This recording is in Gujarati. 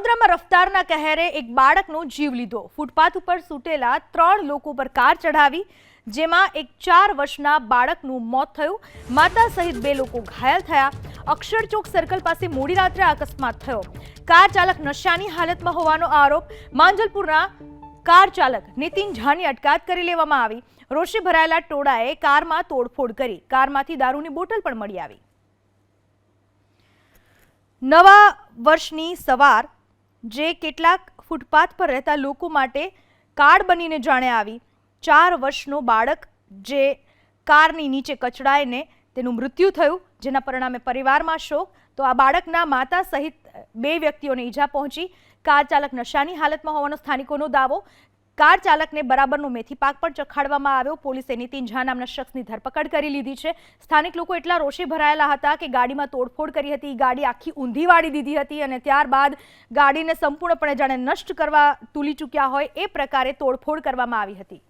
વડોદરામાં રફતારના કહેરે એક બાળકનો જીવ લીધો. ફૂટપાથ ઉપર સૂટેલા ત્રણ લોકો પર કાર ચઢાવી, જેમાં એક ચાર વર્ષના બાળકનું મોત થયું. માતા સહિત બે લોકો ઘાયલ થયા. અક્ષરચોક સર્કલ પાસે મોડી રાત્રે અકસ્માત થયો. કાર ચાલક નશાની હાલતમાં હોવાનો આરોપ. માંજલપુરના કાર ચાલક નીતિન ઝાની અટકાયત કરી લેવામાં આવી. રોષે ભરાયેલા ટોળાએ કારમાં તોડફોડ કરી. કારમાંથી દારૂની બોટલ પણ મળી આવી. નવા વર્ષની સવાર જે કેટલાક ફૂટપાથ પર રહેતા લોકો માટે કાર્ડ બનીને જાણે આવી. ચાર વર્ષનો બાળક જે કારની નીચે કચડાઈને તેનું મૃત્યુ થયું, જેના પરિણામે પરિવારમાં શોક, તો આ બાળકના માતા સહિત બે વ્યક્તિઓને ઈજા પહોંચી. કાર ચાલક નશાની હાલતમાં હોવાનો સ્થાનિકોનો દાવો. કાર ચાલકને બરાબરનો મેથી પાક પણ ચખાડવામાં આવ્યો. પોલીસે નીતિન ઝા નામના શખ્સની ધરપકડ કરી લીધી છે. સ્થાનિક લોકો એટલા રોષે ભરાયેલા હતા કે ગાડીમાં તોડફોડ કરી હતી, ગાડી આખી ઊંધી વાળી દીધી હતી અને ત્યારબાદ ગાડીને સંપૂર્ણપણે જાણે નષ્ટ કરવા તૂલી ચૂક્યા હોય એ પ્રકારે તોડફોડ કરવામાં આવી હતી.